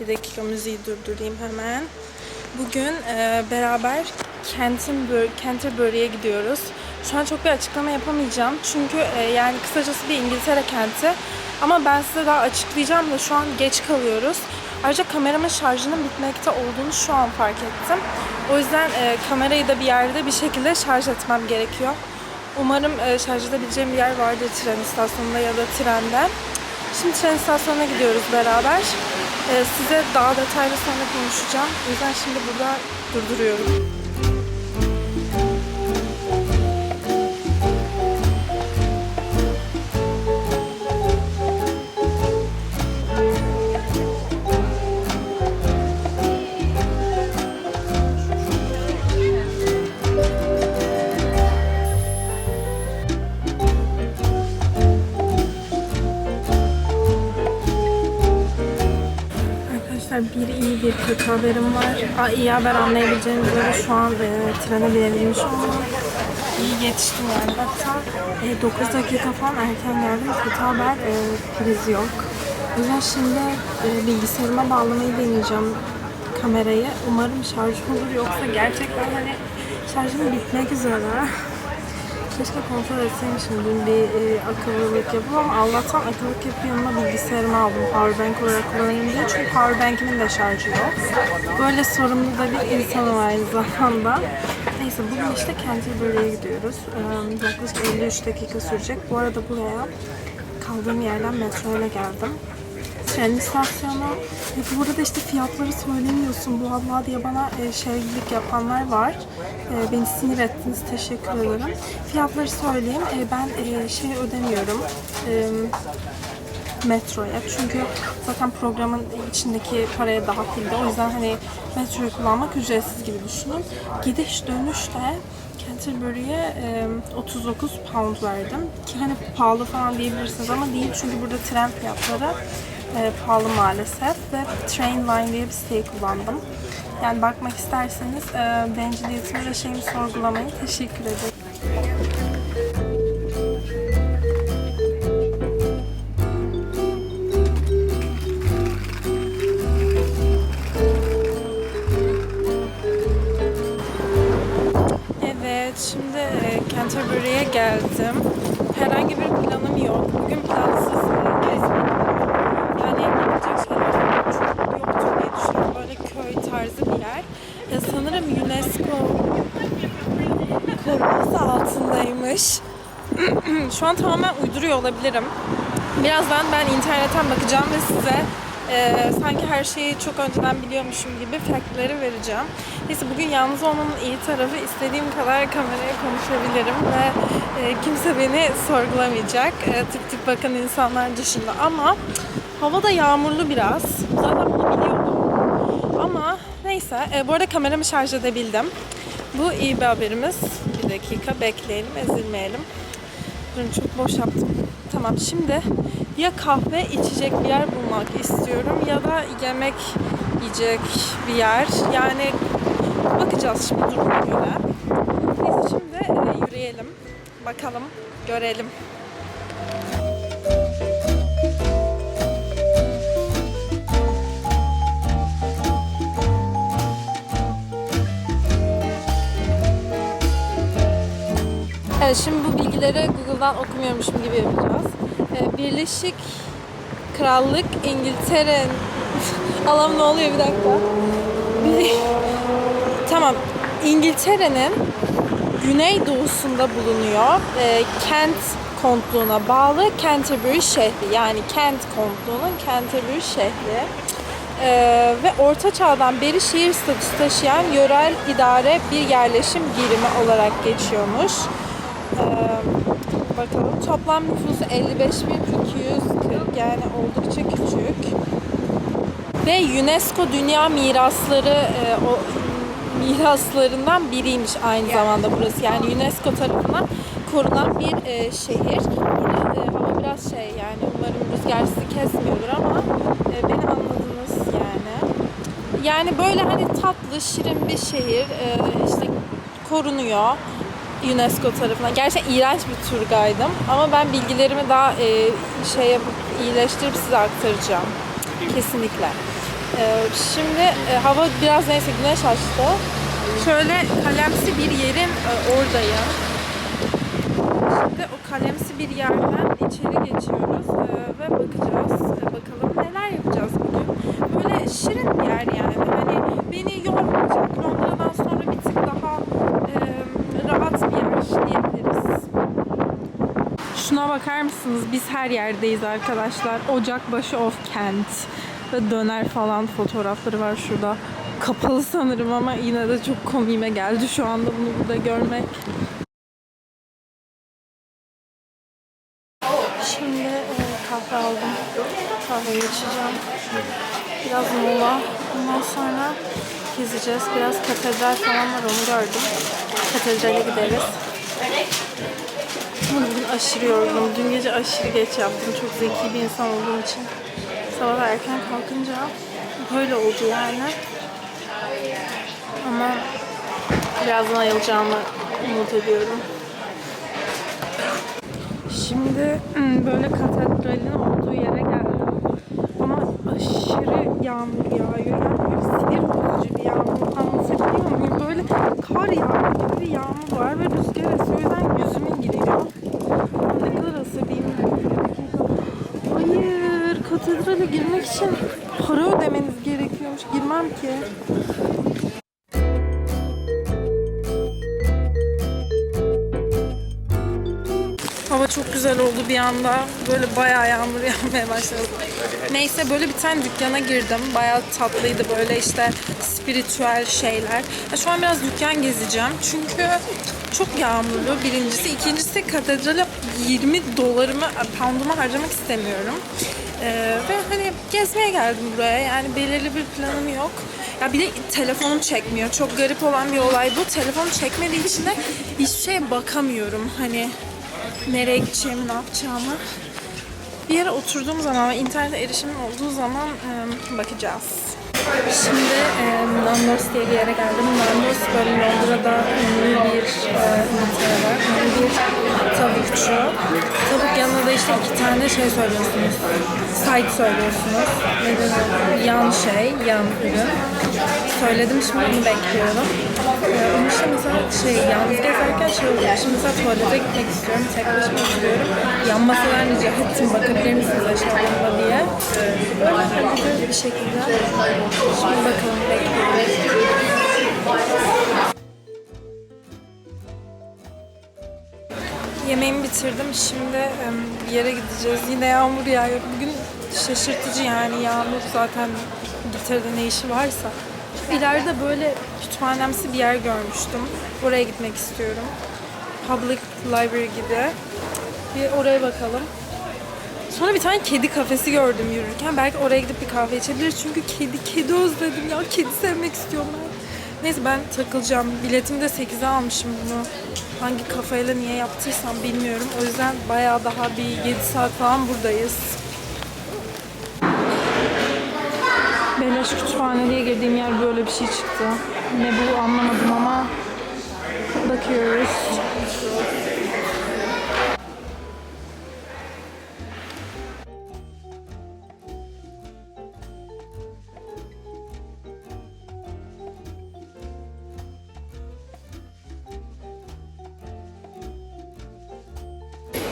Bir dakika müziği durdurayım hemen. Bugün e, beraber Canterbury, Canterbury'e gidiyoruz. Şu an çok bir açıklama yapamayacağım. Çünkü e, yani kısacası bir İngiltere kenti. Ama ben size daha açıklayacağım da şu an geç kalıyoruz. Ayrıca kameramın şarjının bitmekte olduğunu şu an fark ettim. O yüzden e, kamerayı da bir yerde bir şekilde şarj etmem gerekiyor. Umarım e, şarj edebileceğim bir yer vardır tren istasyonunda ya da trende. Şimdi tren istasyonuna gidiyoruz beraber. E, size daha detaylı sonra konuşacağım. O yüzden şimdi burada durduruyorum. Haberim var. Aa, iyi haber anlayabileceğiniz üzere şu an e, trene binebilmiş olmam. İyi yetiştim yani. Hatta e, 9 dakika falan erken geldim. Kötü haber e, priz yok. O yüzden şimdi e, bilgisayarıma bağlamayı deneyeceğim kamerayı. Umarım şarj olur yoksa gerçekten hani şarjım bitmek üzere. Keşke kontrol etseymişim dün bir e, akıllılık yapıp ama Allah'tan akıllık yapıp yanıma bilgisayarımı aldım powerbank olarak kullanayım diye. Çünkü powerbankimin de şarjı yok. Böyle sorumlu da bir insanım aynı zamanda. Neyse bugün işte Canterbury'e gidiyoruz. Ee, yaklaşık 53 dakika sürecek. Bu arada buraya kaldığım yerden metro ile geldim. Tren istasyonu. E, bu arada işte fiyatları söylemiyorsun bu abla diye bana e, şeylik yapanlar var. E, beni sinir ettiniz. Teşekkür ederim. Fiyatları söyleyeyim. E, ben e, şey ödemiyorum. E, metroya. Çünkü zaten programın içindeki paraya dahildi. O yüzden hani metroyu kullanmak ücretsiz gibi düşünün. Gidiş dönüşte Canterbury'e e, 39 pound verdim. Ki hani pahalı falan diyebilirsiniz ama değil çünkü burada tren fiyatları pahalı maalesef ve Trainline diye bir siteyi kullandım. Yani bakmak isterseniz e, benciliyetimi ve şeyimi sorgulamayın. Teşekkür ederim. Canterbury'e geldim. Herhangi bir planım yok. Bugün plansız gezmedim. Yani yapacak şeyler çok yoktur diye düşünüyorum. Böyle köy tarzı bir yer. Ya sanırım UNESCO koruması altındaymış. Şu an tamamen uyduruyor olabilirim. Birazdan ben internetten bakacağım ve size e, sanki her şeyi çok önceden biliyormuşum gibi faktleri vereceğim. Neyse bugün yalnız olmanın iyi tarafı istediğim kadar kameraya konuşabilirim ve e, kimse beni sorgulamayacak. E, tip tip bakan insanlar dışında ama hava da yağmurlu biraz. Zaten bunu biliyordum. Ama neyse. E, bu arada kameramı şarj edebildim. Bu iyi bir haberimiz. Bir dakika bekleyelim, ezilmeyelim. Durun çok boş yaptım. Tamam şimdi ya kahve içecek bir yer bulmak istiyorum ya da yemek yiyecek bir yer. Yani bakacağız şimdi duruma göre. Neyse şimdi e, yürüyelim. Bakalım, görelim. Evet şimdi bu bilgileri Google'dan okumuyormuşum gibi yapacağız. Ee, Birleşik Krallık İngiltere Allah'ım ne oluyor bir dakika. Tamam. İngiltere'nin güneydoğusunda bulunuyor. Ee, Kent kontluğuna bağlı Canterbury şehri. Yani Kent kontluğunun Canterbury şehri. Ee, ve Orta Çağ'dan beri şehir statüsü taşıyan yörel idare bir yerleşim birimi olarak geçiyormuş. Ee, bakalım toplam nüfusu 55.240 yani oldukça küçük. Ve UNESCO Dünya Mirasları e, o miraslarından biriymiş aynı zamanda burası. Yani UNESCO tarafından korunan bir e, şehir. Burada e, hava biraz şey yani umarım rüzgar sizi kesmiyordur ama e, beni anladınız yani. Yani böyle hani tatlı, şirin bir şehir e, işte korunuyor UNESCO tarafından. Gerçekten iğrenç bir tur guide'ım ama ben bilgilerimi daha e, şey iyileştirip size aktaracağım. Kesinlikle. Ee, şimdi e, hava biraz neyse güneş açtı. Şöyle kalemsi bir yerin e, oradayım. Şimdi o kalemsi bir yerden içeri geçiyoruz e, ve bakacağız. E, bakalım neler yapacağız bugün. Böyle şirin bir yer yani. Hani beni yormayacak. Londra'dan sonra bir tık daha e, rahat bir yer diyebiliriz. Şuna bakar mısınız? Biz her yerdeyiz arkadaşlar. Ocakbaşı of Kent. Ve döner falan fotoğrafları var şurada. Kapalı sanırım ama yine de çok komiğime geldi şu anda bunu burada görmek. Şimdi e, kahve aldım. Kahve içeceğim. Biraz mola. Ondan sonra gezeceğiz. Biraz katedral falan var onu gördüm. Katedrale gideriz. Bugün aşırı yorgunum. Dün gece aşırı geç yattım. Çok zeki bir insan olduğum için. Sabah erken kalkınca böyle oldu yani. Ama birazdan ayılacağımı umut ediyorum. Şimdi hmm, böyle katedralin olduğu yere geldim. Ama aşırı yağmur yağıyor. Yani sinir bozucu bir yağmur. Anlatabiliyor muyum? Böyle kar yağmur gibi bir yağmur var ve rüzgar esiyor. O yüzden yüzüme giriyor. Ne kadar asabiyim. Hayır, katedrale girmek için para ödemeniz gerekiyormuş. Girmem ki. Hava çok güzel oldu bir anda. Böyle bayağı yağmur yağmaya başladı. Neyse böyle bir tane dükkana girdim. Bayağı tatlıydı böyle işte spiritüel şeyler. Ya şu an biraz dükkan gezeceğim. Çünkü çok yağmurlu birincisi. ikincisi katedrale 20 dolarımı, poundumu harcamak istemiyorum. Ee, ve hani gezmeye geldim buraya. Yani belirli bir planım yok. Ya bir de telefonum çekmiyor. Çok garip olan bir olay bu. Telefonum çekmediği için de hiçbir şeye bakamıyorum. Hani nereye gideceğimi, ne yapacağımı. Bir yere oturduğum zaman ve internete erişimim olduğu zaman e, bakacağız. Şimdi e, Nandos diye bir yere geldim. Nandos böyle Londra'da ünlü bir e, var. Ünlü bir tavukçu. Tavuk yanında da işte iki tane şey söylüyorsunuz. Side söylüyorsunuz. Ne? Yan şey, yan ürün. Söyledim şimdi onu bekliyorum. E, onun için mesela şey yalnız gezerken şey oluyor. Şimdi mesela tuvalete gitmek istiyorum. Tek başıma oturuyorum. Yan masalar rica ettim bakabilir misiniz aşağıda diye. Böyle hallederiz bir şekilde. Şimdi bakalım bekliyoruz. Yemeğimi bitirdim. Şimdi bir yere gideceğiz. Yine yağmur yağıyor. Bugün şaşırtıcı yani yağmur zaten İngiltere'de ne işi varsa. İleride böyle kütüphanemsi bir yer görmüştüm. Oraya gitmek istiyorum. Public Library gibi. Bir oraya bakalım. Sonra bir tane kedi kafesi gördüm yürürken. Belki oraya gidip bir kahve içebiliriz. Çünkü kedi, kedi özledim ya. Kedi sevmek istiyorum ben. Neyse ben takılacağım. Biletimi de 8'e almışım bunu. Hangi kafayla niye yaptıysam bilmiyorum. O yüzden bayağı daha bir 7 saat falan buradayız. Beleş kütüphane diye girdiğim yer böyle bir şey çıktı. Ne bu anlamadım ama bakıyoruz.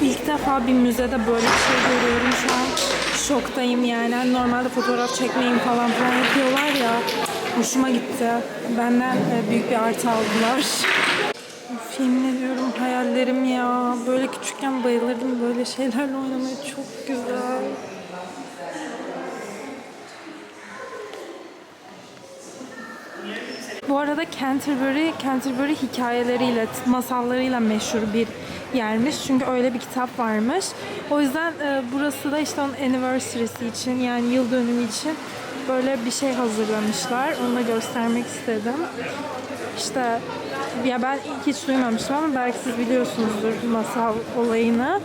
İlk defa bir müzede böyle bir şey görüyorum şu an. Şoktayım yani. Hani Normalde fotoğraf çekmeyin falan filan yapıyorlar ya. Hoşuma gitti. Benden e, büyük bir artı aldılar. Of, yemin ediyorum hayallerim ya. Böyle küçükken bayılırdım böyle şeylerle oynamaya. Çok güzel. Bu arada Canterbury, Canterbury hikayeleriyle, masallarıyla meşhur bir yermiş. Çünkü öyle bir kitap varmış. O yüzden e, burası da işte onun anniversary'si için yani yıl dönümü için böyle bir şey hazırlamışlar. Onu da göstermek istedim. İşte ya ben hiç duymamıştım ama belki siz biliyorsunuzdur masal olayını.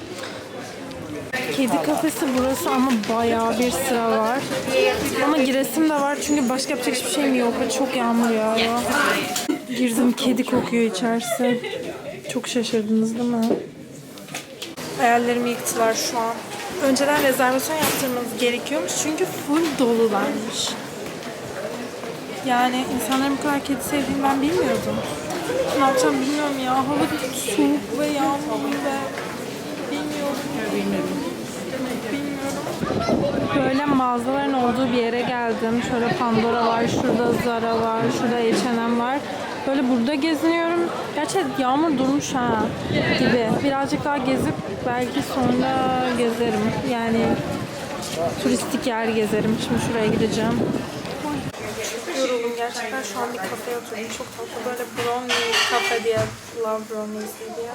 Kedi kafesi burası ama bayağı bir sıra var. Ama giresim de var çünkü başka yapacak hiçbir şeyim yok ve çok yağmur yağıyor. Girdim kedi kokuyor içerisi. Çok şaşırdınız değil mi? Hayallerimi yıktılar şu an. Önceden rezervasyon yaptırmanız gerekiyormuş çünkü full dolularmış. Yani insanların bu kadar kedi sevdiğini ben bilmiyordum. Ne yapacağım bilmiyorum ya. Hava soğuk ve yağmurlu ve bilmiyorum. Bilmiyorum. Böyle mağazaların olduğu bir yere geldim. Şöyle Pandora var, şurada Zara var, şurada H&M var. Böyle burada geziniyorum. Gerçi yağmur durmuş ha gibi. Birazcık daha gezip belki sonra gezerim. Yani turistik yer gezerim. Şimdi şuraya gideceğim. Yoruldum gerçekten. Şu an bir kafeye oturdum. Çok tatlı böyle brownie kafe diye. Love brownies diye.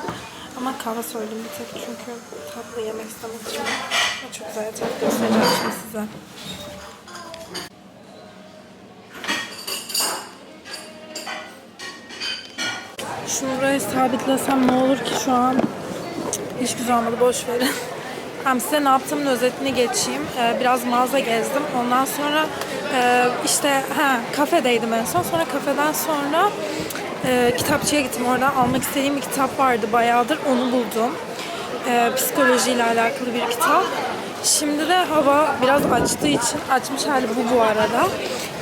Ama kahve söyledim bir tek çünkü tatlı yemek istemek Çok güzel tatlı göstereceğim şimdi size. Şunu buraya sabitlesem ne olur ki şu an? Hiç güzel olmadı boş verin. Hem size ne yaptığımın özetini geçeyim. Ee, biraz mağaza gezdim. Ondan sonra e, işte ha kafedeydim en son. Sonra kafeden sonra e, kitapçıya gittim. Oradan almak istediğim bir kitap vardı bayağıdır. Onu buldum. E, psikolojiyle alakalı bir kitap. Şimdi de hava biraz açtığı için açmış hali bu bu arada.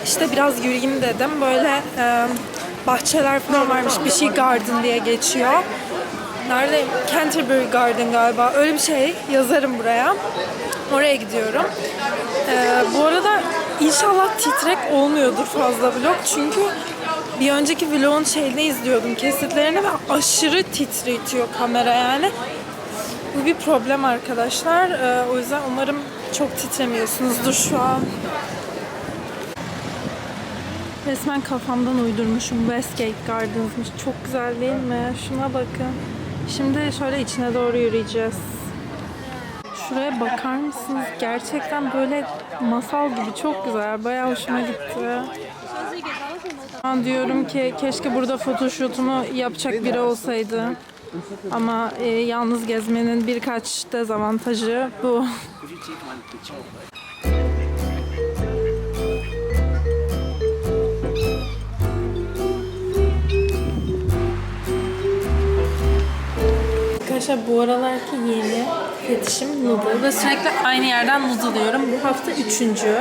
İşte biraz yürüyeyim dedim. Böyle e, bahçeler falan varmış. Bir şey garden diye geçiyor. Neredeyim? Canterbury Garden galiba. Öyle bir şey yazarım buraya. Oraya gidiyorum. Ee, bu arada inşallah titrek olmuyordur fazla vlog. Çünkü bir önceki vlogun şeyini izliyordum kesitlerini ve aşırı titretiyor kamera yani. Bu bir problem arkadaşlar. Ee, o yüzden umarım çok titremiyorsunuzdur şu an. Resmen kafamdan uydurmuşum. Westgate Gardens'mış. Çok güzel değil mi? Şuna bakın. Şimdi şöyle içine doğru yürüyeceğiz. Şuraya bakar mısınız? Gerçekten böyle masal gibi çok güzel. Bayağı hoşuma gitti. An diyorum ki keşke burada photoshoot'umu yapacak biri olsaydı. Ama e, yalnız gezmenin birkaç dezavantajı bu. Arkadaşlar bu aralarki yeni fetişim noodle ve sürekli aynı yerden noodle yiyorum. Bu hafta üçüncü.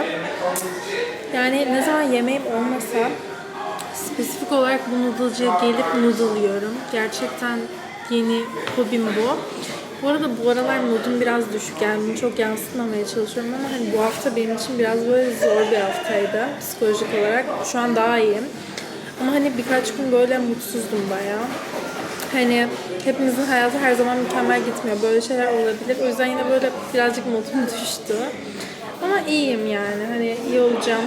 Yani ne zaman yemeğim olmasa spesifik olarak bu noodle'cıya gelip noodle yiyorum. Gerçekten yeni hobim bu. Bu arada bu aralar modum biraz düşük yani bunu çok yansıtmamaya çalışıyorum ama hani bu hafta benim için biraz böyle zor bir haftaydı psikolojik olarak. Şu an daha iyiyim. Ama hani birkaç gün böyle mutsuzdum bayağı. Hani hepimizin hayatı her zaman mükemmel gitmiyor. Böyle şeyler olabilir. O yüzden yine böyle birazcık modum düştü. Ama iyiyim yani. Hani iyi olacağım.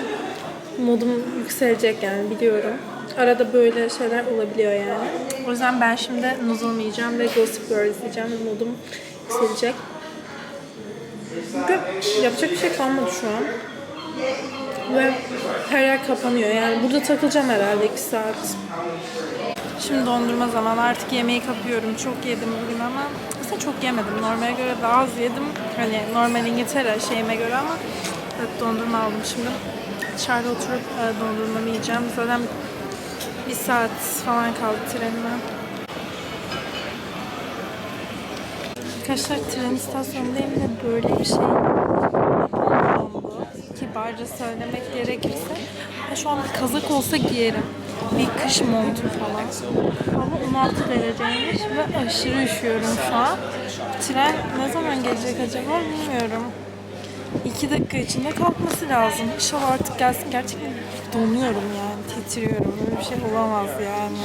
Modum yükselecek yani biliyorum. Arada böyle şeyler olabiliyor yani. O yüzden ben şimdi yiyeceğim ve Gossip Girl izleyeceğim ve modum yükselecek. Çünkü yapacak bir şey kalmadı şu an. Ve her yer kapanıyor. Yani burada takılacağım herhalde 2 saat. Şimdi dondurma zamanı. Artık yemeği kapıyorum. Çok yedim bugün ama aslında çok yemedim. Normale göre daha az yedim. Hani normal İngiltere şeyime göre ama evet dondurma aldım şimdi. Dışarıda oturup e, dondurmamı yiyeceğim. Zaten bir saat falan kaldı trenime. Arkadaşlar tren istasyonundayım ve böyle bir şey bu. Kibarca söylemek gerekirse. Ya şu an bir kazak olsa giyerim. Bir kış montu falan. Ama 16 dereceymiş ve aşırı üşüyorum şu an. Tren ne zaman gelecek acaba bilmiyorum. 2 dakika içinde kalkması lazım. İnşallah artık gelsin. Gerçekten donuyorum yani. Titriyorum. Böyle bir şey olamaz yani.